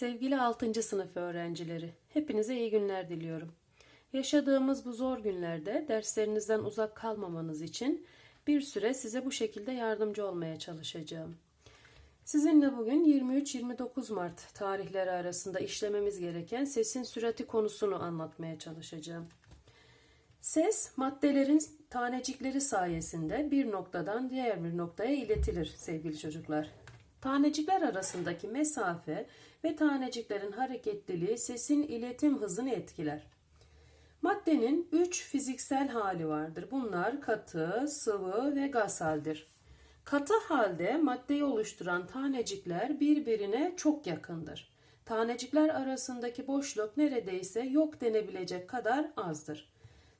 Sevgili 6. sınıf öğrencileri, hepinize iyi günler diliyorum. Yaşadığımız bu zor günlerde derslerinizden uzak kalmamanız için bir süre size bu şekilde yardımcı olmaya çalışacağım. Sizinle bugün 23-29 Mart tarihleri arasında işlememiz gereken sesin sürati konusunu anlatmaya çalışacağım. Ses, maddelerin tanecikleri sayesinde bir noktadan diğer bir noktaya iletilir sevgili çocuklar. Tanecikler arasındaki mesafe ve taneciklerin hareketliliği sesin iletim hızını etkiler. Maddenin üç fiziksel hali vardır. Bunlar katı, sıvı ve gaz haldir. Katı halde maddeyi oluşturan tanecikler birbirine çok yakındır. Tanecikler arasındaki boşluk neredeyse yok denebilecek kadar azdır.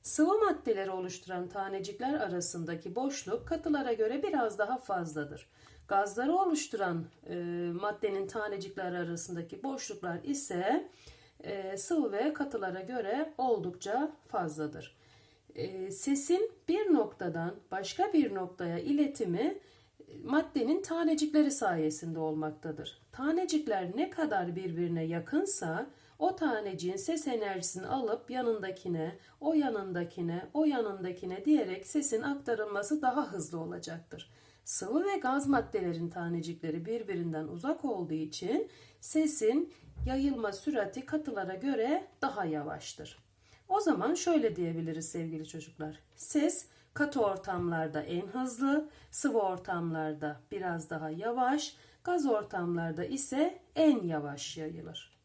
Sıvı maddeleri oluşturan tanecikler arasındaki boşluk katılara göre biraz daha fazladır. Gazları oluşturan e, maddenin tanecikler arasındaki boşluklar ise e, sıvı ve katılara göre oldukça fazladır. E, sesin bir noktadan başka bir noktaya iletimi maddenin tanecikleri sayesinde olmaktadır. Tanecikler ne kadar birbirine yakınsa o taneciğin ses enerjisini alıp yanındakine, o yanındakine, o yanındakine diyerek sesin aktarılması daha hızlı olacaktır. Sıvı ve gaz maddelerin tanecikleri birbirinden uzak olduğu için sesin yayılma sürati katılara göre daha yavaştır. O zaman şöyle diyebiliriz sevgili çocuklar. Ses katı ortamlarda en hızlı, sıvı ortamlarda biraz daha yavaş, gaz ortamlarda ise en yavaş yayılır.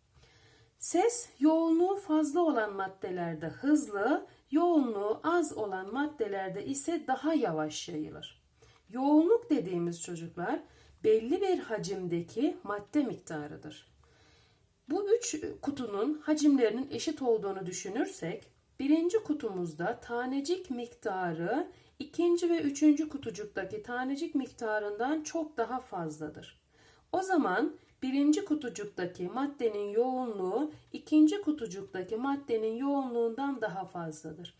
Ses yoğunluğu fazla olan maddelerde hızlı, yoğunluğu az olan maddelerde ise daha yavaş yayılır. Yoğunluk dediğimiz çocuklar belli bir hacimdeki madde miktarıdır. Bu üç kutunun hacimlerinin eşit olduğunu düşünürsek, birinci kutumuzda tanecik miktarı ikinci ve üçüncü kutucuktaki tanecik miktarından çok daha fazladır. O zaman birinci kutucuktaki maddenin yoğunluğu ikinci kutucuktaki maddenin yoğunluğundan daha fazladır.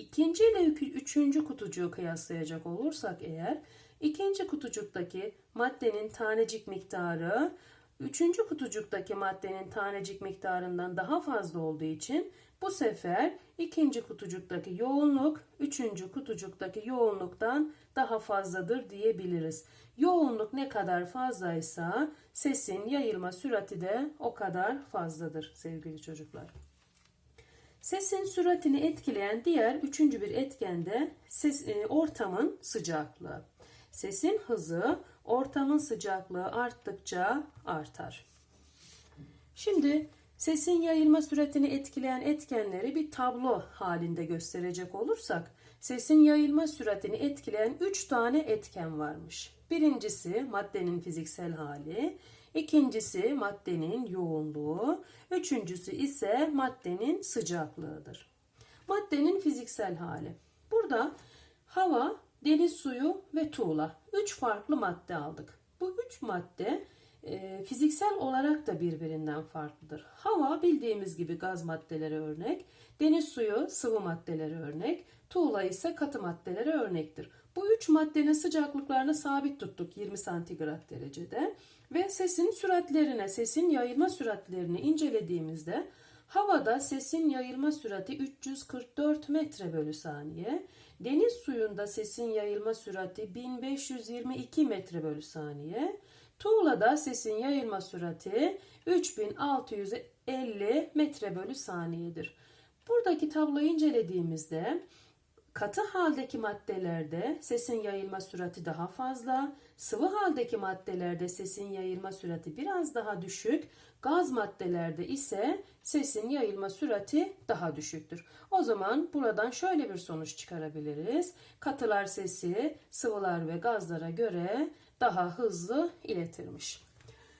İkinci ile üçüncü kutucuğu kıyaslayacak olursak eğer ikinci kutucuktaki maddenin tanecik miktarı üçüncü kutucuktaki maddenin tanecik miktarından daha fazla olduğu için bu sefer ikinci kutucuktaki yoğunluk üçüncü kutucuktaki yoğunluktan daha fazladır diyebiliriz. Yoğunluk ne kadar fazlaysa sesin yayılma sürati de o kadar fazladır sevgili çocuklar. Sesin süratini etkileyen diğer üçüncü bir etken de ses, e, ortamın sıcaklığı. Sesin hızı ortamın sıcaklığı arttıkça artar. Şimdi sesin yayılma süratini etkileyen etkenleri bir tablo halinde gösterecek olursak sesin yayılma süratini etkileyen 3 tane etken varmış. Birincisi maddenin fiziksel hali, ikincisi maddenin yoğunluğu, üçüncüsü ise maddenin sıcaklığıdır. Maddenin fiziksel hali. Burada hava, deniz suyu ve tuğla. Üç farklı madde aldık. Bu üç madde e, fiziksel olarak da birbirinden farklıdır. Hava bildiğimiz gibi gaz maddeleri örnek, deniz suyu sıvı maddeleri örnek, tuğla ise katı maddeleri örnektir. Bu üç maddenin sıcaklıklarını sabit tuttuk 20 santigrat derecede ve sesin süratlerine, sesin yayılma süratlerini incelediğimizde havada sesin yayılma sürati 344 metre bölü saniye, deniz suyunda sesin yayılma sürati 1522 metre bölü saniye, tuğlada sesin yayılma sürati 3650 metre bölü saniyedir. Buradaki tabloyu incelediğimizde Katı haldeki maddelerde sesin yayılma sürati daha fazla, sıvı haldeki maddelerde sesin yayılma sürati biraz daha düşük, gaz maddelerde ise sesin yayılma sürati daha düşüktür. O zaman buradan şöyle bir sonuç çıkarabiliriz. Katılar sesi sıvılar ve gazlara göre daha hızlı iletirmiş.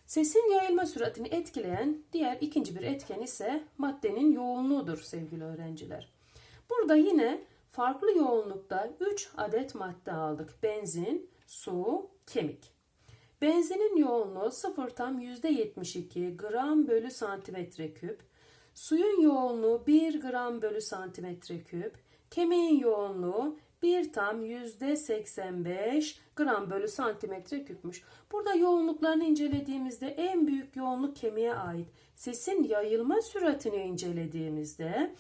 Sesin yayılma süratini etkileyen diğer ikinci bir etken ise maddenin yoğunluğudur sevgili öğrenciler. Burada yine farklı yoğunlukta 3 adet madde aldık. Benzin, su, kemik. Benzinin yoğunluğu 0 tam %72 gram bölü santimetre küp. Suyun yoğunluğu 1 gram bölü santimetre küp. Kemiğin yoğunluğu bir tam yüzde 85 gram bölü santimetre küpmüş. Burada yoğunluklarını incelediğimizde en büyük yoğunluk kemiğe ait. Sesin yayılma süratini incelediğimizde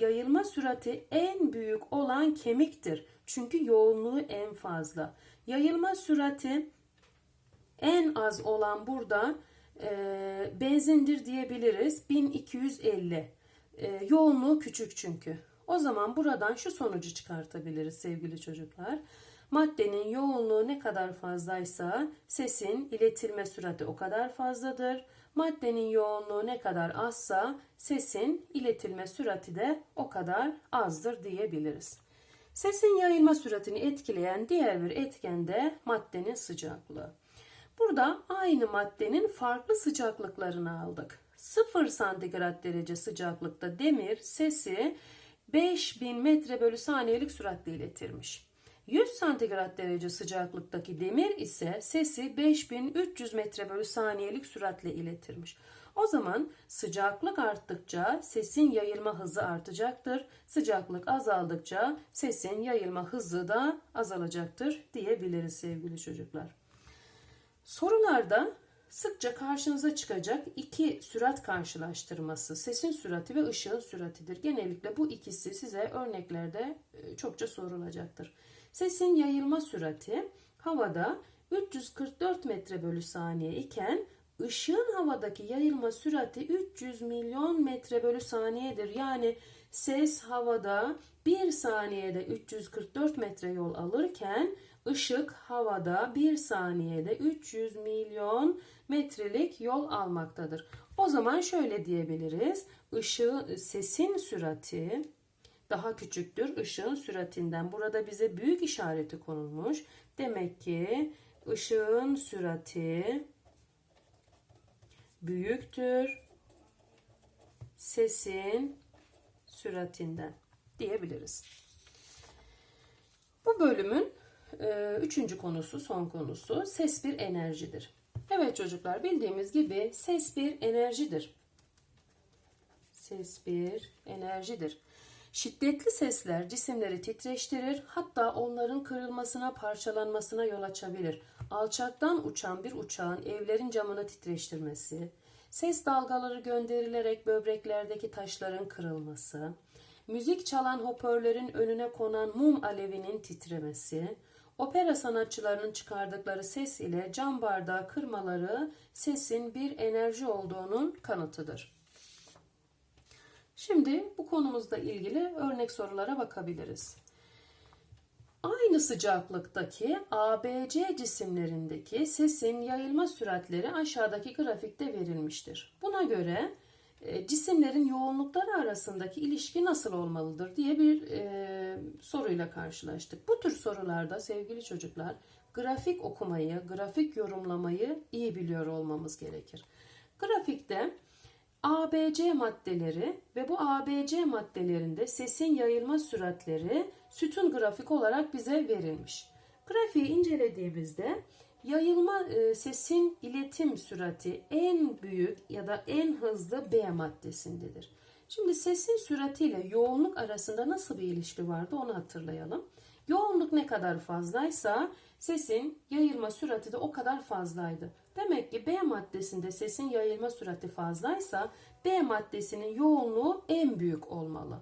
yayılma sürati en büyük olan kemiktir. Çünkü yoğunluğu en fazla. Yayılma sürati en az olan burada e, benzindir diyebiliriz. 1250. E, yoğunluğu küçük çünkü. O zaman buradan şu sonucu çıkartabiliriz sevgili çocuklar. Maddenin yoğunluğu ne kadar fazlaysa sesin iletilme sürati o kadar fazladır. Maddenin yoğunluğu ne kadar azsa sesin iletilme sürati de o kadar azdır diyebiliriz. Sesin yayılma süratini etkileyen diğer bir etken de maddenin sıcaklığı. Burada aynı maddenin farklı sıcaklıklarını aldık. 0 santigrat derece sıcaklıkta demir sesi 5000 metre bölü saniyelik süratle iletirmiş. 100 santigrat derece sıcaklıktaki demir ise sesi 5300 metre bölü saniyelik süratle iletirmiş. O zaman sıcaklık arttıkça sesin yayılma hızı artacaktır. Sıcaklık azaldıkça sesin yayılma hızı da azalacaktır diyebiliriz sevgili çocuklar. Sorularda sıkça karşınıza çıkacak iki sürat karşılaştırması, sesin sürati ve ışığın süratidir. Genellikle bu ikisi size örneklerde e, çokça sorulacaktır. Sesin yayılma sürati havada 344 metre bölü saniye iken ışığın havadaki yayılma sürati 300 milyon metre bölü saniyedir. Yani ses havada 1 saniyede 344 metre yol alırken ışık havada 1 saniyede 300 milyon metrelik yol almaktadır. O zaman şöyle diyebiliriz. Işığı, sesin sürati daha küçüktür ışığın süratinden. Burada bize büyük işareti konulmuş. Demek ki ışığın sürati büyüktür sesin süratinden diyebiliriz. Bu bölümün e, üçüncü konusu, son konusu ses bir enerjidir. Evet çocuklar bildiğimiz gibi ses bir enerjidir. Ses bir enerjidir. Şiddetli sesler cisimleri titreştirir, hatta onların kırılmasına, parçalanmasına yol açabilir. Alçaktan uçan bir uçağın evlerin camını titreştirmesi, ses dalgaları gönderilerek böbreklerdeki taşların kırılması, müzik çalan hoparlörün önüne konan mum alevinin titremesi, opera sanatçılarının çıkardıkları ses ile cam bardağı kırmaları sesin bir enerji olduğunun kanıtıdır. Şimdi bu konumuzla ilgili örnek sorulara bakabiliriz. Aynı sıcaklıktaki ABC cisimlerindeki sesin yayılma süratleri aşağıdaki grafikte verilmiştir. Buna göre e, cisimlerin yoğunlukları arasındaki ilişki nasıl olmalıdır diye bir e, soruyla karşılaştık. Bu tür sorularda sevgili çocuklar grafik okumayı, grafik yorumlamayı iyi biliyor olmamız gerekir. Grafikte ABC maddeleri ve bu ABC maddelerinde sesin yayılma süratleri sütun grafik olarak bize verilmiş. Grafiği incelediğimizde yayılma e, sesin iletim sürati en büyük ya da en hızlı B maddesindedir. Şimdi sesin süratiyle yoğunluk arasında nasıl bir ilişki vardı onu hatırlayalım. Yoğunluk ne kadar fazlaysa sesin yayılma sürati de o kadar fazlaydı. Demek ki B maddesinde sesin yayılma sürati fazlaysa B maddesinin yoğunluğu en büyük olmalı.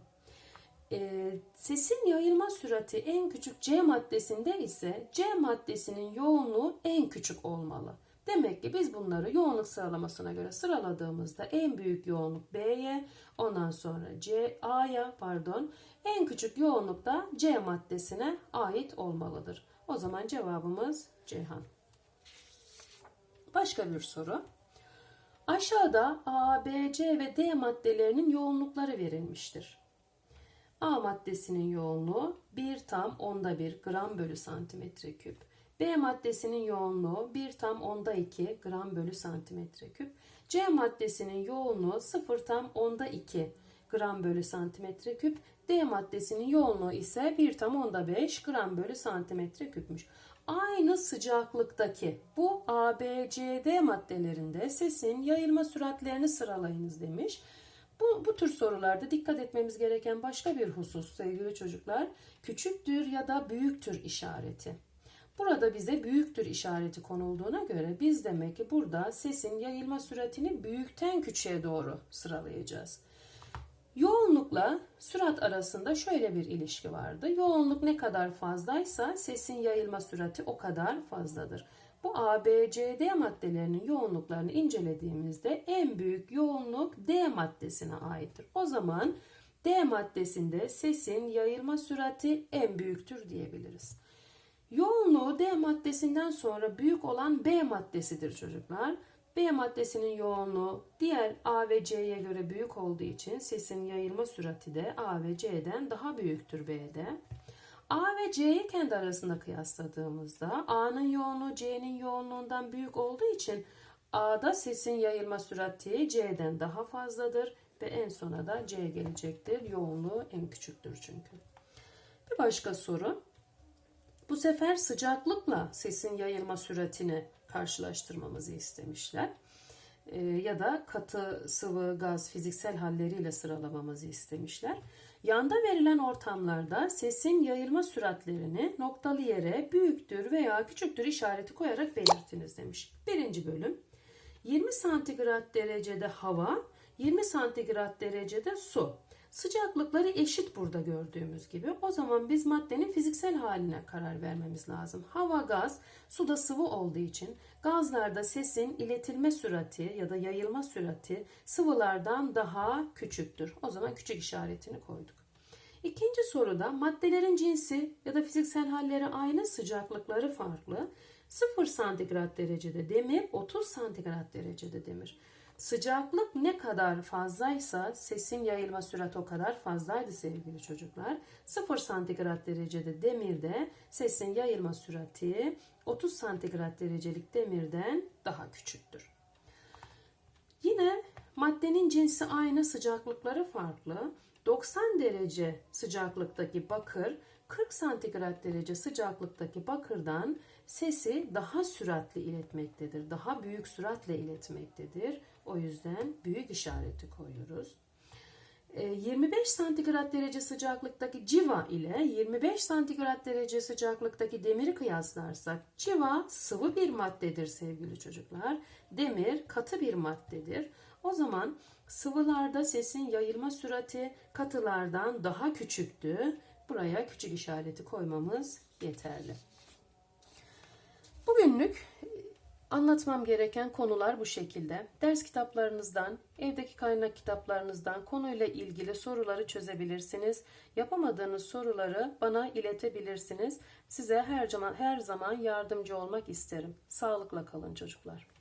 E, sesin yayılma sürati en küçük C maddesinde ise C maddesinin yoğunluğu en küçük olmalı. Demek ki biz bunları yoğunluk sıralamasına göre sıraladığımızda en büyük yoğunluk B'ye, ondan sonra C A'ya pardon, en küçük yoğunluk da C maddesine ait olmalıdır. O zaman cevabımız Ceyhan. Başka bir soru. Aşağıda A, B, C ve D maddelerinin yoğunlukları verilmiştir. A maddesinin yoğunluğu 1 tam onda 1 gram bölü santimetre küp. B maddesinin yoğunluğu 1 tam onda 2 gram bölü santimetre küp. C maddesinin yoğunluğu 0 tam onda 2 gram bölü santimetre küp. D maddesinin yoğunluğu ise 1 tam onda 5 gram bölü santimetre küpmüş aynı sıcaklıktaki bu A, B, C, D maddelerinde sesin yayılma süratlerini sıralayınız demiş. Bu, bu tür sorularda dikkat etmemiz gereken başka bir husus sevgili çocuklar küçüktür ya da büyüktür işareti. Burada bize büyüktür işareti konulduğuna göre biz demek ki burada sesin yayılma süratini büyükten küçüğe doğru sıralayacağız. Yoğunlukla sürat arasında şöyle bir ilişki vardı. Yoğunluk ne kadar fazlaysa sesin yayılma sürati o kadar fazladır. Bu A, B, C, D maddelerinin yoğunluklarını incelediğimizde en büyük yoğunluk D maddesine aittir. O zaman D maddesinde sesin yayılma sürati en büyüktür diyebiliriz. Yoğunluğu D maddesinden sonra büyük olan B maddesidir çocuklar. B maddesinin yoğunluğu diğer A ve C'ye göre büyük olduğu için sesin yayılma sürati de A ve C'den daha büyüktür B'de. A ve C'yi kendi arasında kıyasladığımızda A'nın yoğunluğu C'nin yoğunluğundan büyük olduğu için A'da sesin yayılma sürati C'den daha fazladır ve en sona da C gelecektir. Yoğunluğu en küçüktür çünkü. Bir başka soru. Bu sefer sıcaklıkla sesin yayılma süratini karşılaştırmamızı istemişler. Ee, ya da katı, sıvı, gaz fiziksel halleriyle sıralamamızı istemişler. Yanda verilen ortamlarda sesin yayılma süratlerini noktalı yere büyüktür veya küçüktür işareti koyarak belirtiniz demiş. Birinci bölüm. 20 santigrat derecede hava, 20 santigrat derecede su. Sıcaklıkları eşit burada gördüğümüz gibi. O zaman biz maddenin fiziksel haline karar vermemiz lazım. Hava gaz, su da sıvı olduğu için gazlarda sesin iletilme sürati ya da yayılma sürati sıvılardan daha küçüktür. O zaman küçük işaretini koyduk. İkinci soruda maddelerin cinsi ya da fiziksel halleri aynı, sıcaklıkları farklı. 0 santigrat derecede demir, 30 santigrat derecede demir. Sıcaklık ne kadar fazlaysa sesin yayılma sürati o kadar fazlaydı sevgili çocuklar. 0 santigrat derecede demirde sesin yayılma sürati 30 santigrat derecelik demirden daha küçüktür. Yine maddenin cinsi aynı, sıcaklıkları farklı. 90 derece sıcaklıktaki bakır 40 santigrat derece sıcaklıktaki bakırdan sesi daha süratli iletmektedir. Daha büyük süratle iletmektedir. O yüzden büyük işareti koyuyoruz. 25 E, santigrat derece sıcaklıktaki civa ile 25 santigrat derece sıcaklıktaki demiri kıyaslarsak civa sıvı bir maddedir sevgili çocuklar. Demir katı bir maddedir. O zaman sıvılarda sesin yayılma sürati katılardan daha küçüktü. Buraya küçük işareti koymamız yeterli. Bugünlük anlatmam gereken konular bu şekilde. Ders kitaplarınızdan, evdeki kaynak kitaplarınızdan konuyla ilgili soruları çözebilirsiniz. Yapamadığınız soruları bana iletebilirsiniz. Size her zaman her zaman yardımcı olmak isterim. Sağlıkla kalın çocuklar.